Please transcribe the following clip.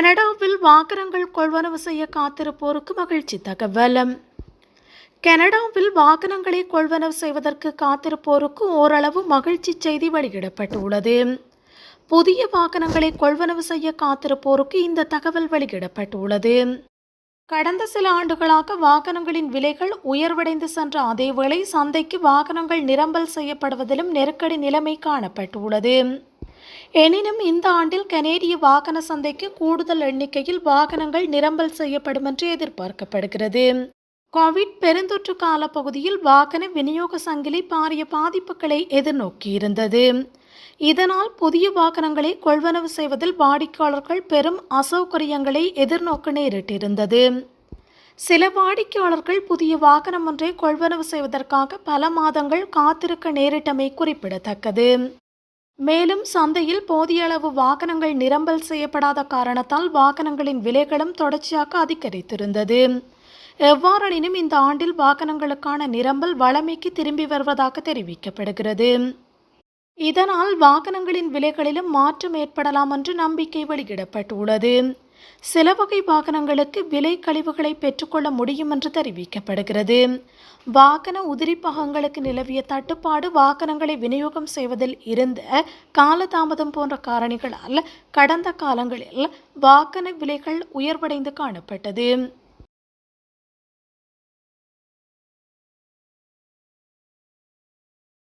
கனடாவில் வாகனங்கள் கொள்வனவு செய்ய காத்திருப்போருக்கு மகிழ்ச்சி தகவலம். கனடாவில் வாகனங்களை கொள்வனவு செய்வதற்கு காத்திருப்போருக்கு ஓரளவு மகிழ்ச்சி செய்தி வெளியிடப்பட்டுள்ளது. புதிய வாகனங்களை கொள்வனவு செய்ய காத்திருப்போருக்கு இந்த தகவல் வெளியிடப்பட்டுள்ளது. கடந்த சில ஆண்டுகளாக வாகனங்களின் விலைகள் உயர்வடைந்து சென்ற அதேவேளை சந்தைக்கு வாகனங்கள் நிரம்பல் செய்யப்படுவதிலும் நெருக்கடி நிலைமை காணப்பட்டுள்ளது. எனினும் இந்த ஆண்டில் கனேடிய வாகன சந்தைக்கு கூடுதல் எண்ணிக்கையில் வாகனங்கள் நிரம்பல் செய்யப்படும் என்று எதிர்பார்க்கப்படுகிறது. கோவிட் பெருந்தொற்று கால பகுதியில் வாகன விநியோக சங்கிலி பாரிய பாதிப்புகளை எதிர்நோக்கியிருந்தது. இதனால் புதிய வாகனங்களை கொள்வனவு செய்வதில் வாடிக்கையாளர்கள் பெரும் அசௌகரியங்களை எதிர்நோக்க நேரிட்டிருந்தது. சில வாடிக்கையாளர்கள் புதிய வாகனம் ஒன்றை கொள்வனவு செய்வதற்காக பல மாதங்கள் காத்திருக்க நேரிட்டமை குறிப்பிடத்தக்கது. மேலும் சந்தையில் போதிய அளவு வாகனங்கள் நிரம்பல் செய்யப்படாத காரணத்தால் வாகனங்களின் விலைகளும் தொடர்ச்சியாக அதிகரித்திருந்தது. எவ்வாறெனினும் இந்த ஆண்டில் வாகனங்களுக்கான நிரம்பல் வளமைக்கு திரும்பி வருவதாக தெரிவிக்கப்படுகிறது. இதனால் வாகனங்களின் விலைகளிலும் மாற்றம் ஏற்படலாம் என்று நம்பிக்கை வெளியிடப்பட்டுள்ளது. சில வகை வாகனங்களுக்கு விலை கழிவுகளை பெற்றுக்கொள்ள முடியும் என்று தெரிவிக்கப்படுகிறது. வாகன உதிரி பாகங்களுக்கு நிலவிய தட்டுப்பாடு வாகனங்களை விநியோகம் செய்வதில் இருந்த காலதாமதம் போன்ற காரணிகளால் கடந்த காலங்களில் வாகன விலைகள் உயர்வடைந்து காணப்பட்டது.